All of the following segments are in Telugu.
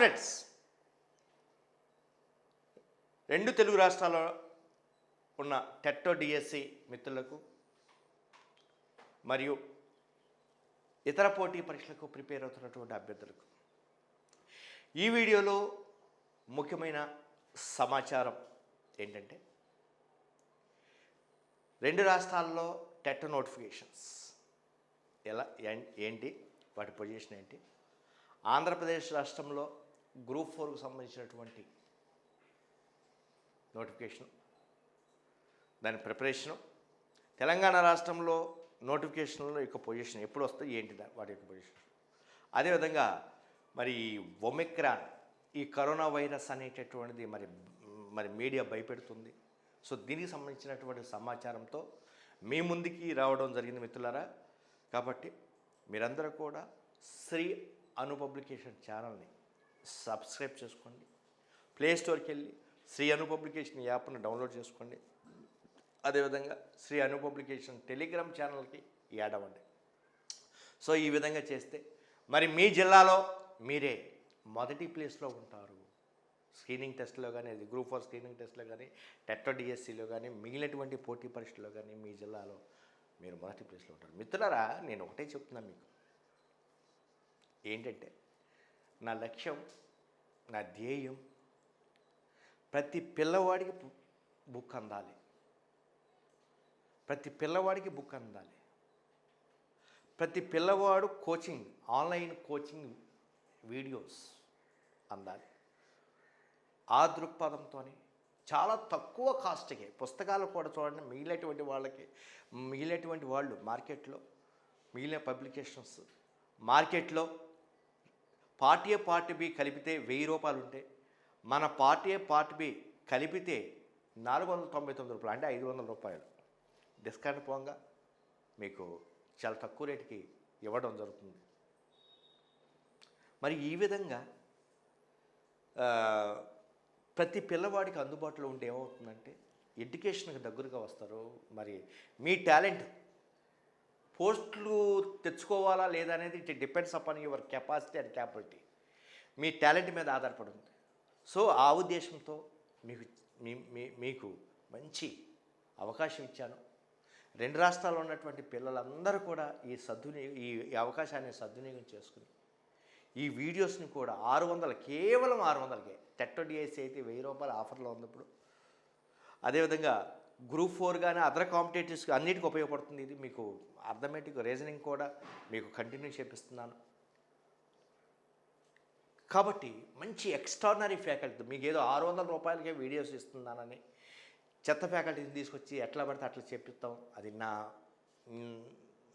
ఫ్రెండ్స్ రెండు తెలుగు రాష్ట్రాల్లో ఉన్న టెట్టో డిఎస్సి మిత్రులకు మరియు ఇతర పోటీ పరీక్షలకు ప్రిపేర్ అవుతున్నటువంటి అభ్యర్థులకు. ఈ వీడియోలో ముఖ్యమైన సమాచారం ఏంటంటే రెండు రాష్ట్రాల్లో టెట్ నోటిఫికేషన్స్ ఎలా ఏంటి వాటి పొజిషన్ ఏంటి ఆంధ్రప్రదేశ్ రాష్ట్రంలో గ్రూప్ ఫోర్కు సంబంధించినటువంటి నోటిఫికేషన్ దాని ప్రిపరేషను తెలంగాణ రాష్ట్రంలో నోటిఫికేషన్లో యొక్క పొజిషన్ ఎప్పుడు వస్తాయి ఏంటి దా- వాటి యొక్క పొజిషన్. అదేవిధంగా మరి ఒమిక్రాన్ ఈ కరోనా వైరస్ అనేటటువంటిది మరి మరి మీడియా భయపెడుతుంది. సో దీనికి సంబంధించినటువంటి సమాచారంతో మీ ముందుకి రావడం జరిగింది మిత్రులారా. కాబట్టి మీరందరూ కూడా శ్రీ అను పబ్లికేషన్ ఛానల్ని సబ్స్క్రైబ్ చేసుకోండి. ప్లేస్టోర్కి వెళ్ళి శ్రీ అను పబ్లికేషన్ యాప్ను డౌన్లోడ్ చేసుకోండి. అదేవిధంగా శ్రీ అను పబ్లికేషన్ టెలిగ్రామ్ ఛానల్కి యాడ్ అవ్వండి. సో ఈ విధంగా చేస్తే మరి మీ జిల్లాలో మీరే మొదటి ప్లేస్లో ఉంటారు. స్క్రీనింగ్ టెస్ట్లో కానీ అది గ్రూప్ ఫోర్ స్క్రీనింగ్ టెస్ట్లో కానీ టెట్టో డిఎస్సిలో కానీ మిగిలినటువంటి పోటీ పరీక్షలో కానీ మీ జిల్లాలో మీరు మొదటి ప్లేస్లో ఉంటారు. మిత్రులారా నేను ఒకటే చెప్తున్నా మీకు. ఏంటంటే నా లక్ష్యం నా ధ్యేయం. ప్రతి పిల్లవాడికి బుక్ అందాలి. ప్రతి పిల్లవాడికి బుక్ అందాలి. ప్రతి పిల్లవాడు కోచింగ్ ఆన్లైన్ కోచింగ్ వీడియోస్ అందాలి. ఆ దృక్పథంతో చాలా తక్కువ కాస్ట్కి పుస్తకాలు కూడా చూడండి మిగిలినటువంటి వాళ్ళకి మిగిలినటువంటి వాళ్ళు మార్కెట్లో మిగిలిన పబ్లికేషన్స్ మార్కెట్లో పార్టీ ఏ పార్ట్ బి కలిపితే వెయ్యి రూపాయలు ఉంటే మన పార్టీ ఏ పార్ట్ బి కలిపితే నాలుగు వందల తొంభై తొమ్మిది రూపాయలు అంటే ఐదు వందల రూపాయలు. డిస్కౌంట్ పోగా మీకు చాలా తక్కువ రేటుకి ఇవ్వడం జరుగుతుంది. మరి ఈ విధంగా ప్రతి పిల్లవాడికి అందుబాటులో ఉంటే ఏమవుతుందంటే ఎడ్యుకేషన్కి దగ్గరగా వస్తారు. మరి మీ టాలెంట్ పోస్టులు తెచ్చుకోవాలా లేదా అనేది it depends upon your capacity and capability. Me talent మీద ఆధారపడి ఉంది సో ఆ ఉద్దేశంతో మీకు మీ- మీకు మంచి అవకాశం ఇచ్చాను. రెండు రాష్ట్రాల్లో ఉన్నటువంటి పిల్లలందరూ కూడా ఈ సద్వినియోగం ఈ అవకాశాన్ని సద్వినియోగం చేసుకుని ఈ వీడియోస్ని కూడా ఆరు వందలు కేవలం ఆరు వందలకే టెట్టో డిఎస్సి అయితే వెయ్యి రూపాయల ఆఫర్లో ఉన్నప్పుడు అదేవిధంగా గ్రూప్ ఫోర్ కానీ అదర్ కాంపిటేటివ్స్ అన్నిటికీ ఉపయోగపడుతుంది. ఇది మీకు అర్థమెటిక్ రీజనింగ్ కూడా మీకు కంటిన్యూ చేపిస్తున్నాను. కాబట్టి మంచి ఎక్స్ట్రాడినరీ ఫ్యాకల్టీ మీకు ఏదో ఆరు వందల రూపాయలకే వీడియోస్ ఇస్తున్నానని చెత్త ఫ్యాకల్టీని తీసుకొచ్చి ఎట్లా పడితే అట్లా చెప్పిస్తాం అది నా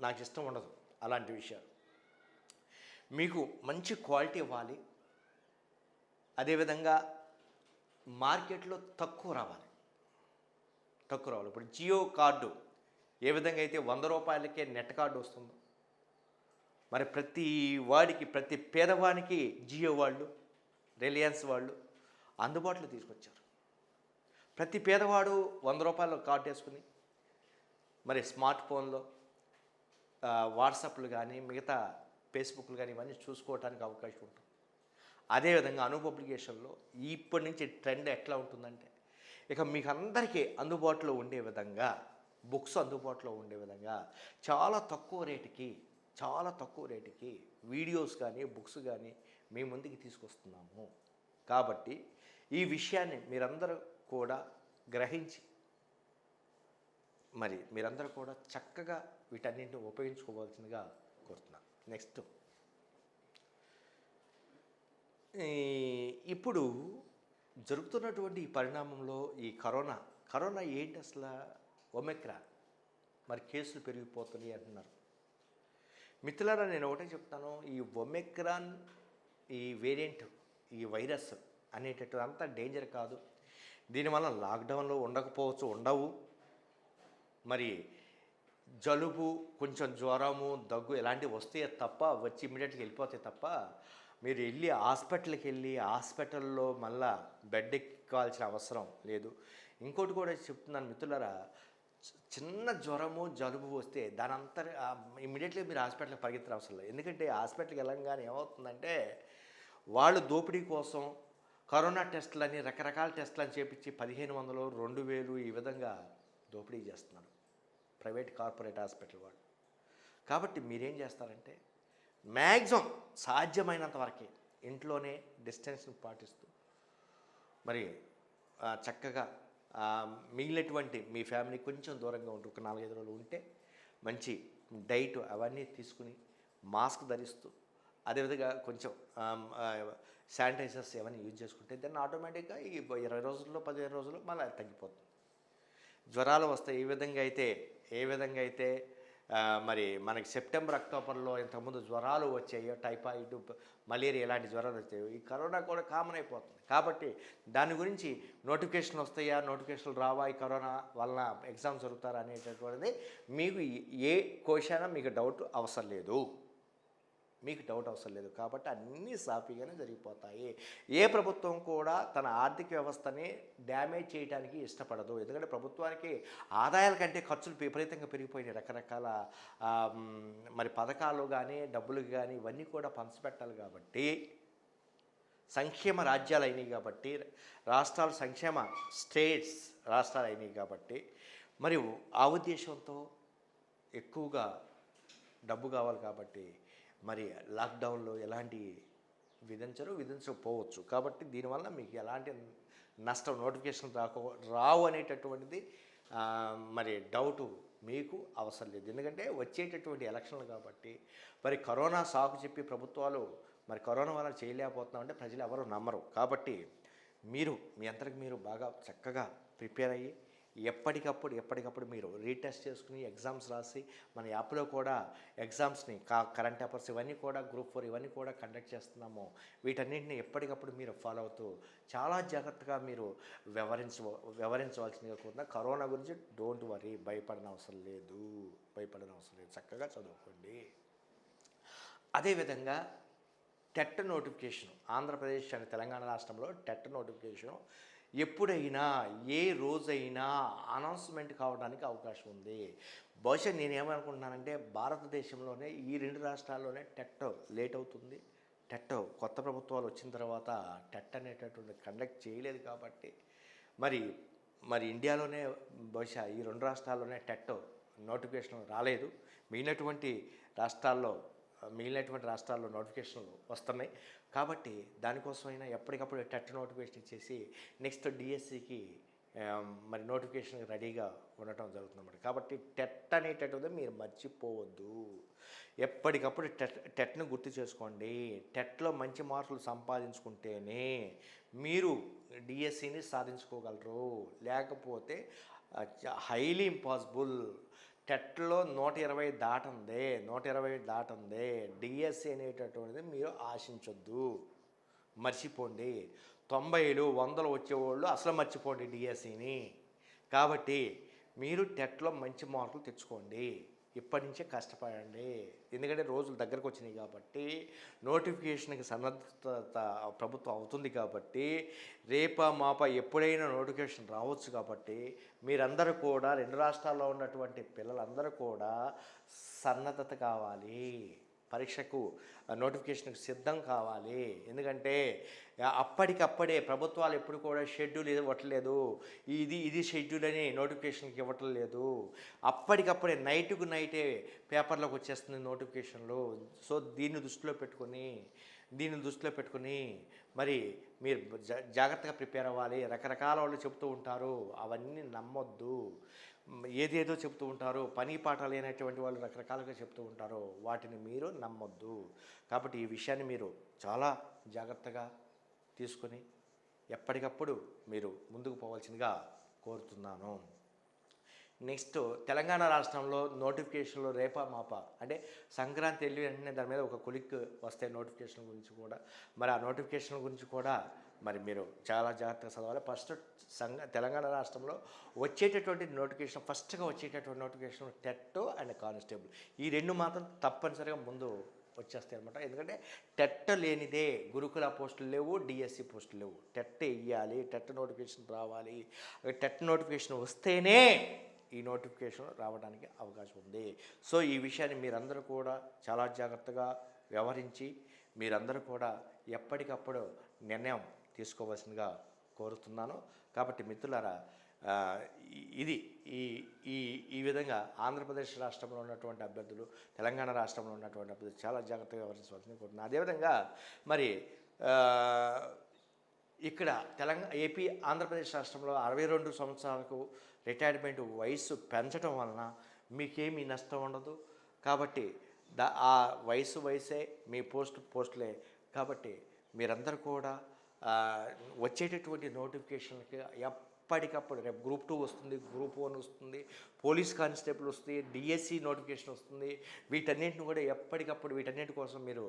నాకు ఇష్టం ఉండదు అలాంటి విషయాలు. మీకు మంచి క్వాలిటీ ఇవ్వాలి. అదేవిధంగా మార్కెట్లో తక్కువ రావాలి. తక్కువ రావాలి. ఇప్పుడు జియో కార్డు ఏ విధంగా అయితే వంద రూపాయలకే నెట్ కార్డు వస్తుందో మరి ప్రతి వాడికి ప్రతి పేదవానికి జియో వాళ్ళు రిలయన్స్ వాళ్ళు అందుబాటులో తీసుకొచ్చారు. ప్రతి పేదవాడు వంద రూపాయలు కార్డు వేసుకుని మరి స్మార్ట్ ఫోన్లో వాట్సాప్లు కానీ మిగతా ఫేస్బుక్లు కానీ ఇవన్నీ చూసుకోవడానికి అవకాశం ఉంటుంది. అదేవిధంగా అను పబ్లికేషన్లో ఇప్పటి నుంచి ట్రెండ్ ఎట్లా ఉంటుందంటే ఇక మీకు అందరికీ అందుబాటులో ఉండే విధంగా బుక్స్ అందుబాటులో ఉండే విధంగా చాలా తక్కువ రేటుకి చాలా తక్కువ రేటుకి వీడియోస్ కానీ బుక్స్ కానీ మీ ముందుకి తీసుకొస్తున్నాము. కాబట్టి ఈ విషయాన్ని మీరందరూ కూడా గ్రహించి మరి మీరందరూ కూడా చక్కగా వీటన్నింటిని ఉపయోగించుకోవాల్సిందిగా కోరుతున్నాను. నెక్స్ట్. ఇప్పుడు జరుగుతున్నటువంటి ఈ పరిణామంలో ఈ కరోనా కరోనా ఏంటి అసలు? ఒమెక్రా మరి కేసులు పెరిగిపోతున్నాయి అంటున్నారు. మిత్రులారా నేను ఒకటే చెప్తాను. ఈ ఒమెక్రాన్ ఈ వేరియంట్ ఈ వైరస్ అనేటటువంటి అంత డేంజర్ కాదు. దీనివల్ల లాక్డౌన్లో ఉండకపోవచ్చు ఉండవు. మరి జలుబు కొంచెం జ్వరము దగ్గు ఇలాంటివి వస్తే తప్ప వచ్చి ఇమీడియట్గా వెళ్ళిపోతే తప్ప మీరు వెళ్ళి హాస్పిటల్కి వెళ్ళి హాస్పిటల్లో మళ్ళా బెడ్ ఎక్కాల్సిన అవసరం లేదు. ఇంకోటి కూడా చెప్తున్నాను మిత్రులరా చిన్న జ్వరము జలుబు వస్తే దాని అంతా ఇమీడియట్లీ మీరు హాస్పిటల్కి పరిగెత్తిన అవసరం లేదు. ఎందుకంటే హాస్పిటల్కి వెళ్ళంగానే ఏమవుతుందంటే వాళ్ళు దోపిడీ కోసం కరోనా టెస్టులని రకరకాల టెస్టులని చేపించి పదిహేను వందలు రెండు వేలు ఈ విధంగా దోపిడీ చేస్తున్నారు. ప్రైవేట్ కార్పొరేట్ హాస్పిటల్ వాళ్ళు. కాబట్టి మీరేం చేస్తారంటే మ్యాక్సిమం సాధ్యమైనంత వరకే ఇంట్లోనే డిస్టెన్స్ని పాటిస్తూ. మరి చక్కగా మిగిలినటువంటి మీ ఫ్యామిలీ కొంచెం దూరంగా ఉంటూ ఒక నాలుగైదు రోజులు ఉంటే మంచి డైట్ అవన్నీ తీసుకుని మాస్క్ ధరిస్తూ అదేవిధంగా కొంచెం శానిటైజర్స్ ఏమైనా యూజ్ చేసుకుంటే దెన్ ఆటోమేటిక్గా ఈ ఇరవై రోజుల్లో పదిహేను రోజుల్లో మళ్ళీ తగ్గిపోతుంది. జ్వరాలు వస్తాయి ఏ విధంగా అయితే ఏ విధంగా అయితే మరి మనకి సెప్టెంబర్ అక్టోబర్లో ఇంతకుముందు జ్వరాలు వచ్చాయో టైఫాయిడ్ మలేరియా ఇలాంటి జ్వరాలు వచ్చాయో. ఈ కరోనా కూడా కామన్ అయిపోతుంది. కాబట్టి దాని గురించి నోటిఫికేషన్ వస్తాయా నోటిఫికేషన్లు రావా ఈ కరోనా వలన ఎగ్జామ్స్ జరుగుతారా అనేటటువంటిది మీకు ఏ క్వశ్చన్ మీకు డౌట్ అవసరం లేదు. మీకు డౌట్ అవసరం లేదు. కాబట్టి అన్నీ సాఫీగానే జరిగిపోతాయి. ఏ ప్రభుత్వం కూడా తన ఆర్థిక వ్యవస్థని డ్యామేజ్ చేయడానికి ఇష్టపడదు. ఎందుకంటే ప్రభుత్వానికి ఆదాయాల కంటే ఖర్చులు విపరీతంగా పెరిగిపోయినాయి. రకరకాల మరి పథకాలు కానీ డబ్బులు కానీ ఇవన్నీ కూడా పంచిపెట్టాలి కాబట్టి సంక్షేమ రాజ్యాలు అయినాయి కాబట్టి రాష్ట్రాలు సంక్షేమ స్టేట్స్ రాష్ట్రాలు అయినాయి కాబట్టి మరియు ఆ ఉద్దేశంతో ఎక్కువగా డబ్బు కావాలి కాబట్టి మరి లాక్డౌన్లో ఎలాంటి విధించరు విధించకపోవచ్చు. కాబట్టి దీనివల్ల మీకు ఎలాంటి నష్టం నోటిఫికేషన్ రాకో రావు అనేటటువంటిది మరి డౌటు మీకు అవసరం లేదు. ఎందుకంటే వచ్చేటటువంటి ఎలక్షన్లు కాబట్టి మరి కరోనా సాకు చెప్పి ప్రభుత్వాలు మరి కరోనా వల్ల చేయలేకపోతున్నామంటే ప్రజలు ఎవరు నమ్మరు. కాబట్టి మీరు మీ అంతరికి మీరు బాగా చక్కగా ప్రిపేర్ అయ్యి ఎప్పటికప్పుడు ఎప్పటికప్పుడు మీరు రీటెస్ట్ చేసుకుని ఎగ్జామ్స్ రాసి మన యాప్లో కూడా ఎగ్జామ్స్ని కా కరెంట్ అఫైర్స్ ఇవన్నీ కూడా గ్రూప్ ఫోర్ ఇవన్నీ కూడా కండక్ట్ చేస్తున్నాము. వీటన్నింటిని ఎప్పటికప్పుడు మీరు ఫాలో అవుతూ చాలా జాగ్రత్తగా మీరు వ్యవహరించ వ్యవహరించవలసిందిగా కూడా కరోనా గురించి డోంట్ వరీ భయపడిన అవసరం లేదు. భయపడిన అవసరం లేదు. చక్కగా చదువుకోండి. అదేవిధంగా TET notification Andhra Pradesh and Telangana రాష్ట్రంలో టెట్ నోటిఫికేషన్ ఎప్పుడైనా ఏ రోజైనా అనౌన్స్మెంట్ కావడానికి అవకాశం ఉంది. బహుశా నేనేమనుకుంటున్నానంటే భారతదేశంలోనే ఈ రెండు రాష్ట్రాల్లోనే టెట్ లేట్ అవుతుంది. టెట్ కొత్త ప్రభుత్వాలు వచ్చిన తర్వాత టెట్ అనేటటువంటి కండక్ట్ చేయలేదు కాబట్టి. మరి మరి ఇండియాలోనే బహుశా ఈ రెండు రాష్ట్రాల్లోనే టెట్ నోటిఫికేషన్ రాలేదు. మిగిలినటువంటి రాష్ట్రాల్లో మిగిలినటువంటి రాష్ట్రాల్లో నోటిఫికేషన్లు వస్తున్నాయి. కాబట్టి దానికోసమైనా ఎప్పటికప్పుడు టెట్ నోటిఫికేషన్ ఇచ్చేసి నెక్స్ట్ డిఎస్సికి మరి నోటిఫికేషన్ రెడీగా ఉండటం జరుగుతుందన్నమాట. కాబట్టి టెట్ అనేటటువంటిది మీరు మర్చిపోవద్దు. ఎప్పటికప్పుడు టెట్ టెట్ను గుర్తు చేసుకోండి. టెట్లో మంచి మార్కులు సంపాదించుకుంటేనే మీరు డిఎస్సిని సాధించుకోగలరు. లేకపోతే హైలీ ఇంపాసిబుల్ టెట్లో నూట ఇరవై దాటందే నూట ఇరవై దాటందే. డిఎస్సి అనేటటువంటిది మీరు ఆశించొద్దు. మర్చిపోండి. తొంభైలు వందలు వచ్చేవాళ్ళు అసలు మర్చిపోండి డిఎస్సిని. కాబట్టి మీరు టెట్లో మంచి మార్కులు తెచ్చుకోండి. ఇప్పటి నుంచే కష్టపడండి. ఎందుకంటే రోజులు దగ్గరకు వచ్చినాయి కాబట్టి నోటిఫికేషన్కి సన్నద్ధత ప్రభుత్వం అవుతుంది కాబట్టి రేప మాప ఎప్పుడైనా నోటిఫికేషన్ రావచ్చు కాబట్టి మీరందరూ కూడా రెండు రాష్ట్రాల్లో ఉన్నటువంటి పిల్లలందరూ కూడా సన్నద్ధత కావాలి. పరీక్షకు నోటిఫికేషన్కు సిద్ధం కావాలి. ఎందుకంటే అప్పటికప్పుడే ప్రభుత్వాలు ఎప్పుడు కూడా షెడ్యూల్ ఇవ్వట్లేదు. ఇది ఇది షెడ్యూల్ అని నోటిఫికేషన్కి ఇవ్వటం లేదు అప్పటికప్పుడే నైట్కు నైటే పేపర్లోకి వచ్చేస్తుంది నోటిఫికేషన్లు. సో దీన్ని దృష్టిలో పెట్టుకొని దీన్ని దృష్టిలో పెట్టుకుని మరి మీరు జా జాగ్రత్తగా ప్రిపేర్ అవ్వాలి. రకరకాల వాళ్ళు చెప్తూ ఉంటారు. అవన్నీ నమ్మొద్దు. ఏదేదో చెప్తూ ఉంటారు పని పాట లేనటువంటి వాళ్ళు రకరకాలుగా చెప్తూ ఉంటారు వాటిని మీరు నమ్మొద్దు. కాబట్టి ఈ విషయాన్ని మీరు చాలా జాగ్రత్తగా తీసుకొని ఎప్పటికప్పుడు మీరు ముందుకు పోవాల్సిందిగా కోరుతున్నాను. నెక్స్ట్ తెలంగాణ రాష్ట్రంలో నోటిఫికేషన్లు రేపా మాపా? అంటే సంక్రాంతి వెళ్ళి వెంటనే దాని మీద ఒక కొలిక్ వస్తే నోటిఫికేషన్ గురించి కూడా. మరి ఆ నోటిఫికేషన్ గురించి కూడా మరి మీరు చాలా జాగ్రత్తగా చదవాలి. ఫస్ట్ సంఘ తెలంగాణ రాష్ట్రంలో వచ్చేటటువంటి నోటిఫికేషన్ ఫస్ట్గా వచ్చేటటువంటి నోటిఫికేషన్ టెట్ అండ్ కానిస్టేబుల్. ఈ రెండు మాత్రం తప్పనిసరిగా ముందు వచ్చేస్తాయి అనమాట ఎందుకంటే టెట్ లేనిదే గురుకుల పోస్టులు లేవు డిఎస్సి పోస్టులు లేవు. టెట్ వేయాలి టెట్ నోటిఫికేషన్ రావాలి. టెట్ నోటిఫికేషన్ వస్తేనే ఈ నోటిఫికేషన్ రావడానికి అవకాశం ఉంది. సో ఈ విషయాన్ని మీరందరూ కూడా చాలా జాగ్రత్తగా వ్యవహరించి మీరందరూ కూడా ఎప్పటికప్పుడు నిర్ణయం తీసుకోవాల్సిందిగా కోరుతున్నాను. కాబట్టి మిత్రులారా ఇది ఈ ఈ ఈ విధంగా ఆంధ్రప్రదేశ్ రాష్ట్రంలో ఉన్నటువంటి అభ్యర్థులు తెలంగాణ రాష్ట్రంలో ఉన్నటువంటి అభ్యర్థులు చాలా జాగ్రత్తగా వ్యవహరించవలసింది కోరుతున్నాను. అదేవిధంగా మరి ఇక్కడ తెలంగాణ ఏపీ ఆంధ్రప్రదేశ్ రాష్ట్రంలో అరవై రెండు సంవత్సరాలకు రిటైర్మెంట్ వయసు పెంచడం వలన మీకేమీ నష్టం ఉండదు. కాబట్టి దా ఆ వయసు వయసే మీ పోస్ట్ పోస్టులే. కాబట్టి మీరందరూ కూడా వచ్చేటటువంటి నోటిఫికేషన్కి ఎప్పటికప్పుడు రేపు గ్రూప్ టూ వస్తుంది గ్రూప్ వన్ వస్తుంది పోలీస్ కానిస్టేబుల్ వస్తుంది డిఎస్సి నోటిఫికేషన్ వస్తుంది. వీటన్నింటిని కూడా ఎప్పటికప్పుడు వీటన్నిటి కోసం మీరు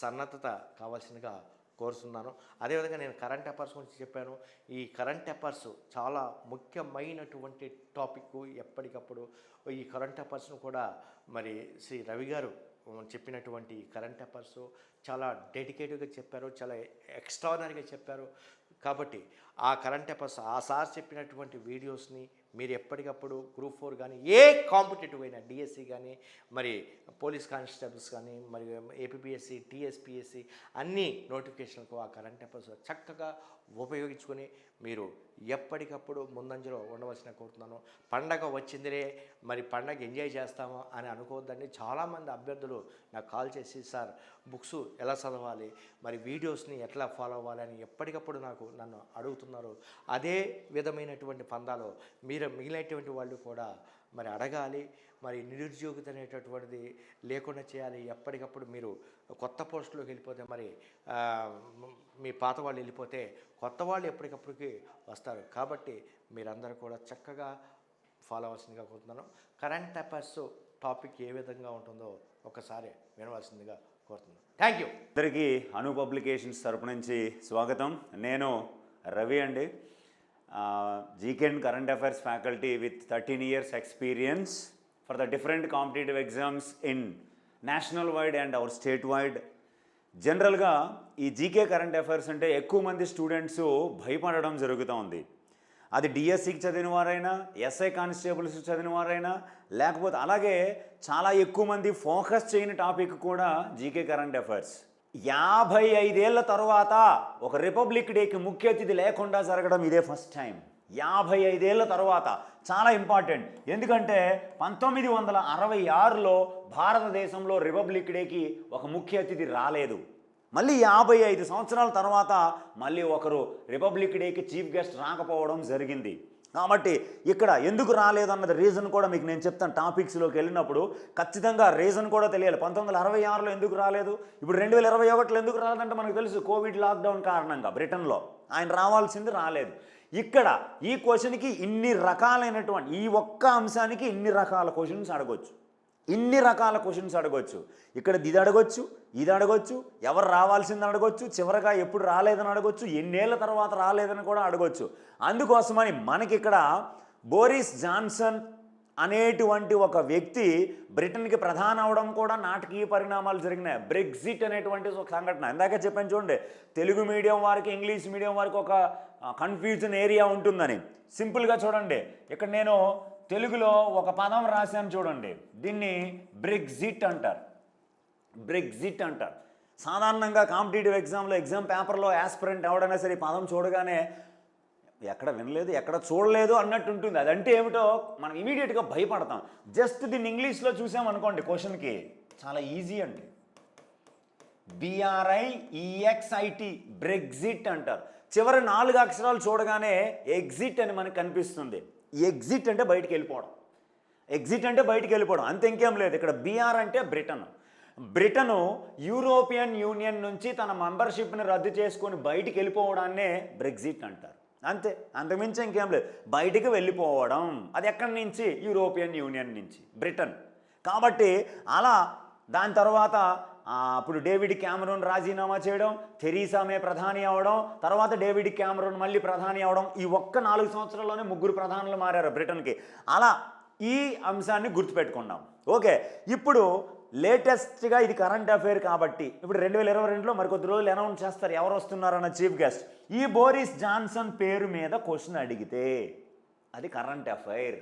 సన్నద్ధత కావాల్సిందిగా కోరుతున్నాను అదేవిధంగా నేను కరెంట్ అఫైర్స్ గురించి చెప్పాను. ఈ కరెంట్ అఫైర్స్ చాలా ముఖ్యమైనటువంటి టాపిక్ ఎప్పటికప్పుడు. ఈ కరెంట్ అఫైర్స్ను కూడా మరి శ్రీ రవి గారు చెప్పినటువంటి కరెంట్ అఫైర్స్ చాలా డెడికేటివ్గా చెప్పారు. చాలా ఎక్స్ట్రానరీగా చెప్పారు. కాబట్టి ఆ కరెంట్ అఫైర్స్ ఆ సార్ చెప్పినటువంటి వీడియోస్ని మీరు ఎప్పటికప్పుడు గ్రూప్ ఫోర్ కానీ ఏ కాంపిటేటివ్ అయినా డిఎస్సి కానీ మరి పోలీస్ కానిస్టేబుల్స్ కానీ మరి ఏపీఎస్సి టీఎస్పిఎస్సి అన్ని నోటిఫికేషన్లకు ఆ కరెంట్ అఫైర్స్ చక్కగా ఉపయోగించుకొని మీరు ఎప్పటికప్పుడు ముందంజలో ఉండవలసిన కోరుతున్నాను. పండగ వచ్చిందిరే మరి పండగ ఎంజాయ్ చేస్తామో అని అనుకోవద్దండి. చాలామంది అభ్యర్థులు నాకు కాల్ చేసి సార్ బుక్స్ ఎలా చదవాలి? మరి వీడియోస్ని ఎట్లా ఫాలో అవ్వాలి? అని ఎప్పటికప్పుడు నాకు నన్ను అడుగుతున్నారు. అదే విధమైనటువంటి పందాలు మీరు మిగిలినటువంటి వాళ్ళు కూడా మరి అడగాలి మరి నిరుద్యోగిత అనేటటువంటిది లేకుండా చేయాలి. ఎప్పటికప్పుడు మీరు కొత్త పోస్టులోకి వెళ్ళిపోతే మరి మీ పాత వాళ్ళు వెళ్ళిపోతే కొత్త వాళ్ళు ఎప్పటికప్పటికి వస్తారు. కాబట్టి మీరందరూ కూడా చక్కగా ఫాలో అవ్వాల్సిందిగా కోరుతున్నాను. కరెంట్ అఫైర్స్ టాపిక్ ఏ విధంగా ఉంటుందో ఒకసారి వినవలసిందిగా కోరుతున్నాను. థ్యాంక్ యూ అందరికీ అను పబ్లికేషన్స్ తరపు నుంచి స్వాగతం. నేను రవి అండి. GK and current affairs faculty with thirteen years experience for the different competitive exams in national wide and our state wide జనరల్గా ఈ జీకే కరెంట్ అఫైర్స్ అంటే ఎక్కువ మంది స్టూడెంట్స్ భయపడడం జరుగుతూ ఉంది. అది డిఎస్సికి చదివిన వారైనా ఎస్ఐ కానిస్టేబుల్స్ చదివిన వారైనా లేకపోతే అలాగే చాలా ఎక్కువ మంది ఫోకస్ చేయని టాపిక్ కూడా జీకే కరెంట్ అఫైర్స్ యాభై ఐదేళ్ళ తర్వాత ఒక రిపబ్లిక్ డేకి ముఖ్య అతిథి లేకుండా జరగడం ఇదే ఫస్ట్ టైం. యాభై ఐదేళ్ళ తర్వాత చాలా ఇంపార్టెంట్. ఎందుకంటే పంతొమ్మిది వందల అరవై ఆరులో భారతదేశంలో రిపబ్లిక్ డేకి ఒక ముఖ్య అతిథి రాలేదు. మళ్ళీ యాభై ఐదు సంవత్సరాల తర్వాత మళ్ళీ ఒకరు రిపబ్లిక్ డేకి చీఫ్ గెస్ట్ రాకపోవడం జరిగింది. కాబట్టి ఇక్కడ ఎందుకు రాలేదన్నది రీజన్ కూడా మీకు నేను చెప్తాను. టాపిక్స్లోకి వెళ్ళినప్పుడు ఖచ్చితంగా రీజన్ కూడా తెలియాలి. పంతొమ్మిది వందల అరవై ఆరులో ఎందుకు రాలేదు? ఇప్పుడు రెండు వేల ఇరవై ఒకటిలో ఎందుకు రాలేదంటే మనకు తెలుసు కోవిడ్ లాక్డౌన్ కారణంగా బ్రిటన్లో. ఆయన రావాల్సింది రాలేదు. ఇక్కడ ఈ క్వశ్చన్కి ఇన్ని రకాలైనటువంటి ఈ ఒక్క అంశానికి ఇన్ని రకాల క్వశ్చన్స్ అడగొచ్చు. ఇన్ని రకాల క్వశ్చన్స్ అడగొచ్చు. ఇక్కడ ఇది అడగొచ్చు ఇది అడగొచ్చు ఎవరు రావాల్సింది అడగొచ్చు చివరగా ఎప్పుడు రాలేదని అడగొచ్చు ఎన్నేళ్ళ తర్వాత రాలేదని కూడా అడగొచ్చు. అందుకోసమని మనకి ఇక్కడ బోరిస్ జాన్సన్ అనేటువంటి ఒక వ్యక్తి బ్రిటన్కి ప్రధాన అవడం కూడా నాటకీయ పరిణామాలు జరిగినాయి. బ్రెగ్జిట్ అనేటువంటి ఒక సంఘటన. ఇందాక చెప్పాను చూడండి తెలుగు మీడియం వారికి ఇంగ్లీష్ మీడియం వారికి ఒక కన్ఫ్యూజన్ ఏరియా ఉంటుందని. సింపుల్గా చూడండి ఇక్కడ నేను తెలుగులో ఒక పదం రాశాను చూడండి. దీన్ని బ్రెగ్జిట్ అంటారు. బ్రెగ్జిట్ అంటారు. సాధారణంగా కాంపిటేటివ్ ఎగ్జామ్లో ఎగ్జామ్ పేపర్లో యాస్పిరెంట్ ఎవడైనా సరే పదం చూడగానే ఎక్కడ వినలేదు ఎక్కడ చూడలేదు అన్నట్టు ఉంటుంది. అదంటే ఏమిటో మనం ఇమీడియట్గా భయపడతాం. జస్ట్ దీన్ని ఇంగ్లీష్లో చూసామనుకోండి క్వశ్చన్కి. చాలా ఈజీ అండి. బిఆర్ఐ ఈఎక్స్ఐటి బ్రెగ్జిట్ అంటారు. చివరి నాలుగు అక్షరాలు చూడగానే ఎగ్జిట్ అని మనకు కనిపిస్తుంది. ఎగ్జిట్ అంటే బయటికి వెళ్ళిపోవడం. ఎగ్జిట్ అంటే బయటికి వెళ్ళిపోవడం. అంతే ఇంకేం లేదు. ఇక్కడ బీఆర్ అంటే బ్రిటన్. బ్రిటను యూరోపియన్ యూనియన్ నుంచి తన మెంబర్షిప్ని రద్దు చేసుకొని బయటికి వెళ్ళిపోవడాన్నే బ్రెగ్జిట్ అంటారు. అంతే. అంతకుమించి ఇంకేం లేదు. బయటికి వెళ్ళిపోవడం. అది ఎక్కడి నుంచి? యూరోపియన్ యూనియన్ నుంచి. బ్రిటన్. కాబట్టి అలా దాని తర్వాత అప్పుడు డేవిడ్ క్యామరూన్ రాజీనామా చేయడం థెరీసా మే ప్రధాని అవడం తర్వాత డేవిడ్ క్యామరూన్ మళ్ళీ ప్రధాని అవడం ఈ ఒక్క నాలుగు సంవత్సరాల్లోనే ముగ్గురు ప్రధానులు మారారు బ్రిటన్కి. అలా ఈ అంశాన్ని గుర్తుపెట్టుకున్నాం ఓకే ఇప్పుడు లేటెస్ట్గా ఇది కరెంట్ అఫైర్ కాబట్టి ఇప్పుడు రెండు వేల ఇరవై రెండులో మరికొద్ది రోజులు అనౌన్స్ చేస్తారు ఎవరు వస్తున్నారన్న చీఫ్ గెస్ట్. ఈ బోరిస్ జాన్సన్ పేరు మీద క్వశ్చన్ అడిగితే అది కరెంట్ అఫైర్.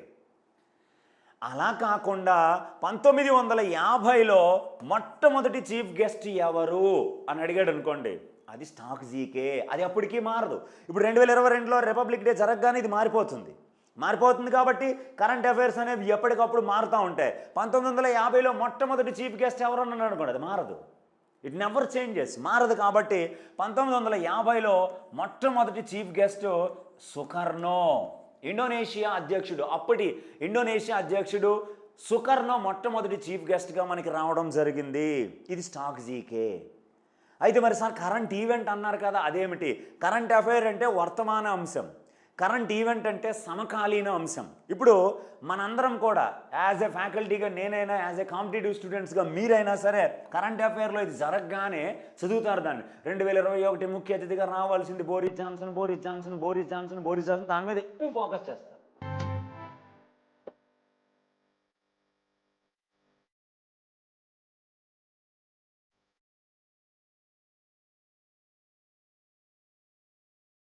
అలా కాకుండా పంతొమ్మిది వందల యాభైలో మొట్టమొదటి చీఫ్ గెస్ట్ ఎవరు అని అడిగాడు అనుకోండి అది స్టాక్ జీకే అది అప్పటికీ మారదు. ఇప్పుడు రెండు వేల ఇరవై రెండులో రిపబ్లిక్ డే జరగగానే ఇది మారిపోతుంది. మారిపోతుంది కాబట్టి కరెంట్ అఫైర్స్ అనేవి ఎప్పటికప్పుడు మారుతూ ఉంటాయి. పంతొమ్మిది వందల యాభైలో మొట్టమొదటి చీఫ్ గెస్ట్ ఎవరు అని అనుకోండి అది మారదు. ఇట్ నెవర్ చేంజెస్ మారదు కాబట్టి పంతొమ్మిది వందల యాభైలో మొట్టమొదటి చీఫ్ గెస్ట్ సుకర్నో ఇండోనేషియా అధ్యక్షుడు. అప్పటి ఇండోనేషియా అధ్యక్షుడు సుకర్ణ మొట్టమొదటి చీఫ్ గెస్ట్గా మనకి రావడం జరిగింది. ఇది స్టాక్ జీకే. అయితే మరి సార్ కరెంట్ ఈవెంట్ అన్నారు కదా అదేమిటి? కరెంట్ అఫైర్ అంటే వర్తమాన అంశం. కరెంట్ ఈవెంట్ అంటే సమకాలీన అంశం. ఇప్పుడు మనందరం కూడా యాజ్ ఎ ఫ్యాకల్టీగా నేనైనా యాజ్ ఎ కాంపిటేటివ్ స్టూడెంట్స్గా మీరైనా సరే కరెంట్ అఫైర్లో ఇది జరగగానే చదువుతారు దాన్ని. రెండు వేల ఇరవై ఒకటి ముఖ్య అతిథిగా రావాల్సింది Boris Johnson Boris Johnson Boris Johnson Boris Johnson దాని మీద. ఎక్కువ ఫోకస్ చేస్తారు